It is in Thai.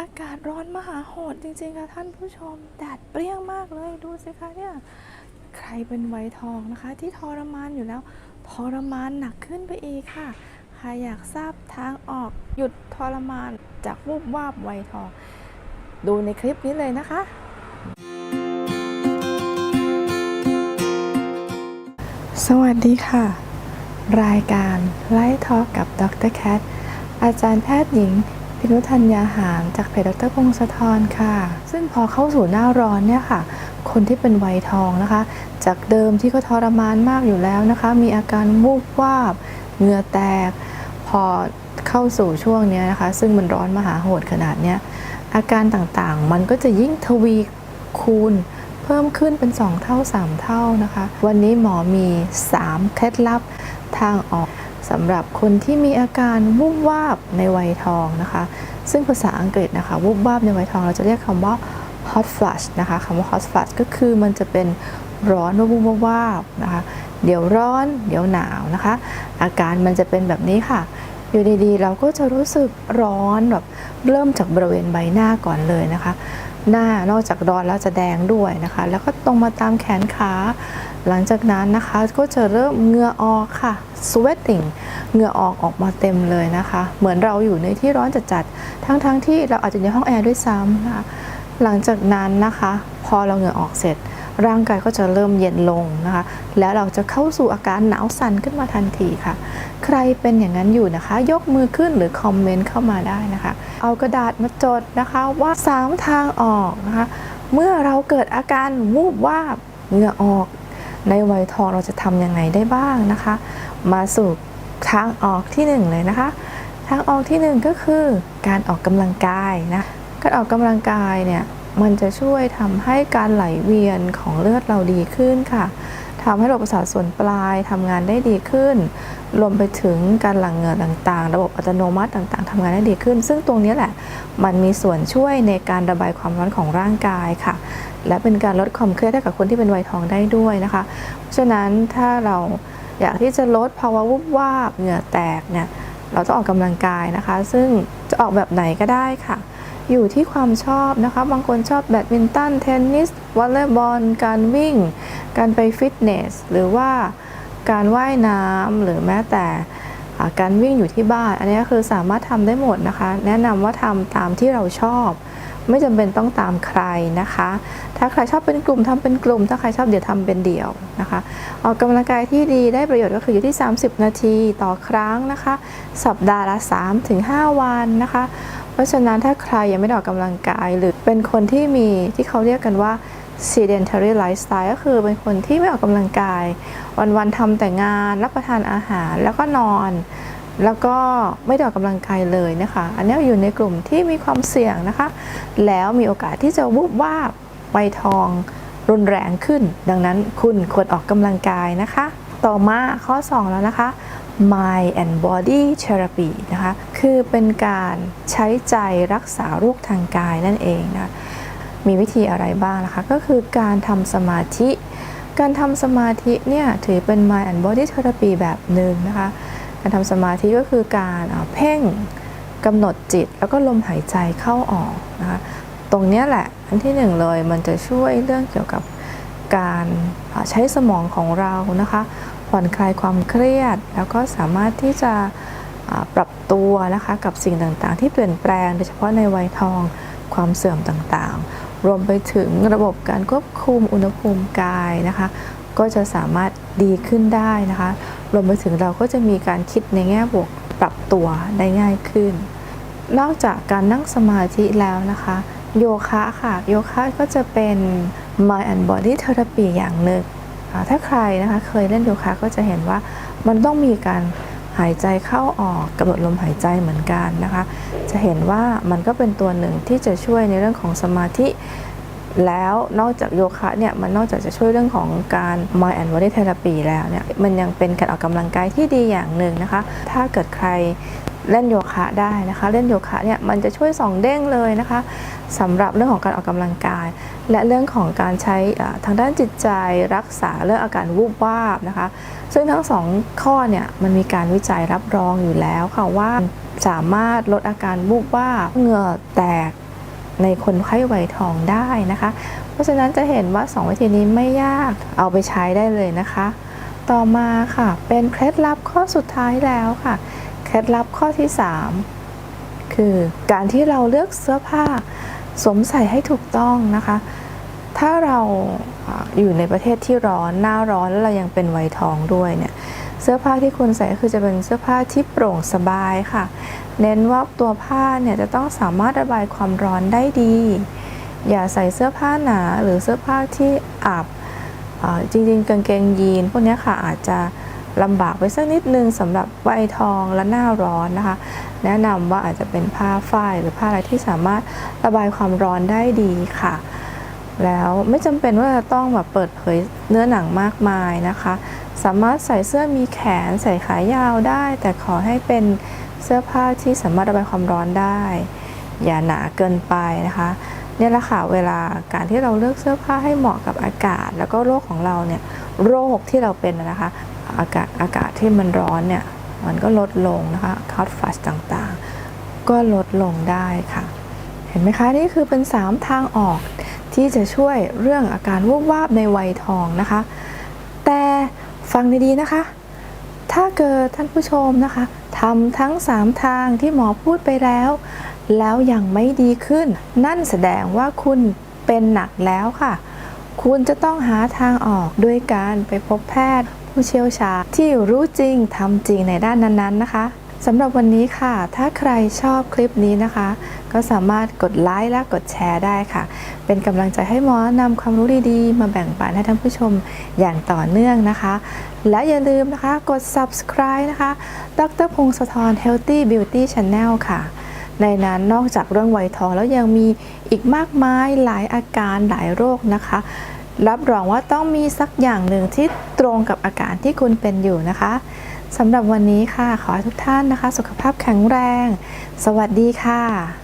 อากาศร้อนมหาโหดจริงๆค่ะท่านผู้ชมแดดเปรี้ยงมากเลยดูสิคะเนี่ยใครเป็นไวทองนะคะ ที่ทรมานอยู่แล้วทรมานหนักขึ้นไปอีกค่ะใครอยากทราบทางออกหยุดทรมานจากวูบวาบไวทอง ดูในคลิปนี้เลยนะคะ สวัสดีค่ะ รายการไล่ทอกับดรแคทอาจารย์แพทย์หญิง พินุธัญญาหารจากเพจดรพงศธรค่ะ ซึ่งพอเข้าสู่หน้าร้อนเนี่ยค่ะ คนที่เป็นวัยทองนะคะ จากเดิมที่ก็ทรมานมากอยู่แล้วนะคะ มีอาการวูบวาบเหงื่อแตก พอเข้าสู่ช่วงเนี้ยนะคะ ซึ่งมันร้อนมหาโหดขนาดเนี้ยอาการต่างๆ มันก็จะยิ่งทวีคูณเพิ่มขึ้นเป็น 2 เท่า 3 เท่านะคะ วันนี้หมอมี 3 เคล็ดลับทางออก สำหรับคนที่มีอาการวูบวาบในวัยทองนะคะ ซึ่งภาษาอังกฤษนะคะวูบวาบในวัยทองเราจะเรียกคำว่า hot flush นะคะคำว่า hot flush ก็คือมันจะเป็นร้อนวูบวูบวาบนะคะ เดี๋ยวร้อน เดี๋ยวหนาวนะคะ อาการมันจะเป็นแบบนี้ค่ะ อยู่ดีๆ เราก็จะรู้สึกร้อนแบบเริ่มจากบริเวณใบหน้าก่อนเลยนะคะ หน้านอกจากร้อนแล้วจะแดงด้วยนะคะ แล้วก็ตรงมาตามแขนขา หลังจากนั้นนะคะก็จะเริ่มเหงื่อออกค่ะ sweating เหงื่อออกออกมาเต็มเลยนะคะ เหมือนเราอยู่ในที่ร้อนจัดๆ ทั้งๆทที่เราอาจจะอยู่ในห้องแอร์ด้วยซ้ำนะคะหลังจากนั้นนะคะ พอเราเหงื่อออกเสร็จ ร่างกายก็จะเริ่มเย็นลงนะคะ แล้วเราจะเข้าสู่อาการหนาวสั่นขึ้นมาทันทีค่ะ ใครเป็นอย่างนั้นอยู่นะคะ ยกมือขึ้นหรือคอมเมนต์เข้ามาได้นะคะ เอากระดาษมาจดนะคะว่าสามทางออกนะคะ เมื่อเราเกิดอาการวูบวาบเหงื่อออก ในวัยทองเราจะทำยังไงได้บ้างนะคะ มาสู่ทางออกที่หนึ่งเลยนะคะ ทางออกที่หนึ่งก็คือการออกกำลังกายนะการออกกำลังกายเนี่ยมันจะช่วยทำให้การไหลเวียนของเลือดเราดีขึ้นค่ะ ทำให้ระบบประสาทส่วนปลายทำงานได้ดีขึ้น รวมไปถึงการหลั่งเหงื่อต่างๆ ระบบอัตโนมัติต่างๆทำงานได้ดีขึ้น ซึ่งตรงนี้แหละมันมีส่วนช่วยในการระบายความร้อนของร่างกายค่ะ และเป็นการลดความเครียดให้กับคนที่เป็นวัยทองได้ด้วยนะคะ เพราะฉะนั้นถ้าเราอยากที่จะลดภาวะวุบวาบเหงื่อแตกเนี่ยเราต้องออกกำลังกายนะคะ ซึ่งจะออกแบบไหนก็ได้ค่ะ อยู่ที่ความชอบนะคะ บางคนชอบแบดมินตันเทนนิสวอลเลย์บอลการวิ่ง การไปฟิตเนสหรือว่าการว่ายน้ำหรือแม้แต่การวิ่งอยู่ที่บ้าน อันนี้ก็คือสามารถทำได้หมดนะคะ แนะนำว่าทำตามที่เราชอบ ไม่จำเป็นต้องตามใครนะคะ ถ้าใครชอบเป็นกลุ่มทำเป็นกลุ่ม ถ้าใครชอบเดี๋ยวทำเป็นเดี่ยวนะคะ ออกกำลังกายที่ดีได้ประโยชน์ก็คืออยู่ที่ 30 นาทีต่อครั้งนะคะ สัปดาห์ละ 3-5 วันนะคะ เพราะฉะนั้นถ้าใครยังไม่ได้ออกกำลังกายหรือเป็นคนที่มีที่เขาเรียกกันว่า sedentary lifestyle ก็คือเป็นคนที่ไม่ออกกำลังกาย วันๆทำแต่งานรับประทานอาหารแล้วก็นอน แล้วก็ไม่ได้ออกกำลังกายเลยนะคะ อันนี้อยู่ในกลุ่มที่มีความเสี่ยงนะคะ แล้วมีโอกาสที่จะวูบวาบไวทองรุนแรงขึ้น ดังนั้นคุณควรออกกำลังกายนะคะ ต่อมาข้อ 2 แล้วนะคะ mind and body therapy นะคะ คือเป็นการใช้ใจรักษาโรคทางกายนั่นเองนะ มีวิธีอะไรบ้างนะคะก็คือการทำสมาธิ การทำสมาธิเนี่ยถือเป็น mind and body therapy แบบหนึ่งนะคะ การทำสมาธิก็คือการเพ่งกำหนดจิต แล้วก็ลมหายใจเข้าออกนะคะตรงนี้แหละอันที่หนึ่งเลยมันจะช่วยเรื่องเกี่ยวกับการใช้สมองของเรานะคะผ่อนคลายความเครียด แล้วก็สามารถที่จะปรับตัวนะคะกับสิ่งต่างๆ ที่เปลี่ยนแปลงโดยเฉพาะในวัยทองความเสื่อมต่างๆ รวมไปถึงระบบการควบคุมอุณหภูมิกายนะคะ ก็จะสามารถดีขึ้นได้นะคะ รวมไปถึงเราก็จะมีการคิดในแง่บวกปรับตัวได้ง่ายขึ้น นอกจากการนั่งสมาธิแล้วนะคะ โยคะค่ะ โยคะก็จะเป็น mind and body therapy อย่างหนึ่งอ่าถ้าใครนะคะเคยเล่นโยคะก็จะเห็นว่ามันต้องมีการ หายใจเข้าออกกำหนดลมหายใจเหมือนกันนะคะ จะเห็นว่ามันก็เป็นตัวหนึ่งที่จะช่วยในเรื่องของสมาธิ แล้วนอกจากโยคะเนี่ยมันนอกจากจะช่วยเรื่องของการ mind and body therapy แล้วเนี่ยมันยังเป็นการออกกำลังกายที่ดีอย่างหนึ่งนะคะ ถ้าเกิดใคร เล่นโยคะได้นะคะ เล่นโยคะเนี่ยมันจะช่วยสองเด้งเลยนะคะสำหรับเรื่องของการออกกำลังกาย และเรื่องของการใช้ทางด้านจิตใจรักษาเรื่องอาการวูบวาบนะคะ ซึ่งทั้งสองข้อเนี่ยมันมีการวิจัยรับรองอยู่แล้วค่ะว่าสามารถลดอาการวูบวาบเหงื่อแตกในคนไข้ไวทองได้นะคะ เพราะฉะนั้นจะเห็นว่า 2 วิธีนี้ไม่ยากเอาไปใช้ได้เลยนะคะ ต่อมาค่ะเป็นเคล็ดลับข้อสุดท้ายแล้วค่ะ เคล็ดลับข้อที่ 3 คือการที่เราเลือกเสื้อผ้าสวมใส่ให้ถูกต้องนะคะ ถ้าเราอยู่ในประเทศที่ร้อนหน้าร้อนแล้วเรายังเป็นวัยทองด้วยเนี่ยเสื้อผ้าที่คุณใส่คือจะเป็นเสื้อผ้าที่โปร่งสบายค่ะ เน้นว่าตัวผ้าเนี่ยจะต้องสามารถระบายความร้อนได้ดี อย่าใส่เสื้อผ้าหนาหรือเสื้อผ้าที่อับอจริงๆกางเกงยีนพวกนี้ค่ะอาจจะ ลำบากไปสักนิดนึงสำหรับวัยทองและหน้าร้อนนะคะ แนะนำว่าอาจจะเป็นผ้าฝ้ายหรือผ้าอะไรที่สามารถระบายความร้อนได้ดีค่ะ แล้วไม่จำเป็นว่าจะต้องแบบเปิดเผยเนื้อหนังมากมายนะคะ สามารถใส่เสื้อมีแขนใส่ขายาวได้ แต่ขอให้เป็นเสื้อผ้าที่สามารถระบายความร้อนได้ อย่าหนาเกินไปนะคะเนี่ยแหละค่ะเวลาการที่เราเลือกเสื้อผ้าให้เหมาะกับอากาศ แล้วก็โรคของเราเนี่ยโรคที่เราเป็นนะคะ อากาศอากาศที่มันร้อนเนี่ยมันก็ลดลงนะคะคาร์ดฟัสต่างๆ ก็ลดลงได้ค่ะ เห็นไหมคะ นี่คือเป็น 3 ทางออกที่จะช่วยเรื่องอาการวูบวาบในวัยทองนะคะ แต่ฟังดีๆนะคะ ถ้าเกิดท่านผู้ชมนะคะทำทั้ง 3 ทางที่หมอพูดไปแล้ว แล้วยังไม่ดีขึ้น นั่นแสดงว่าคุณเป็นหนักแล้วค่ะ คุณจะต้องหาทางออกด้วยการไปพบแพทย์ ผู้เชี่ยวชาญที่รู้จริงทำจริงในด้านนั้นๆนะคะสำหรับวันนี้ค่ะ ถ้าใครชอบคลิปนี้นะคะ ก็สามารถกดไลค์และกดแชร์ได้ค่ะ เป็นกำลังใจให้หมอนำความรู้ดีๆ มาแบ่งปันให้ท่านผู้ชมอย่างต่อเนื่องนะคะ และอย่าลืมนะคะกด subscribe นะคะ ดรพงศธร Healthy Beauty Channel ค่ะ ในนั้นนอกจากเรื่องไวทองแล้วยังมีอีกมากมายหลายอาการหลายโรคนะคะ รับรองว่าต้องมีสักอย่างหนึ่งที่ตรงกับอาการที่คุณเป็นอยู่นะคะสำหรับวันนี้ค่ะ ขอให้ทุกท่านนะคะ สุขภาพแข็งแรง สวัสดีค่ะ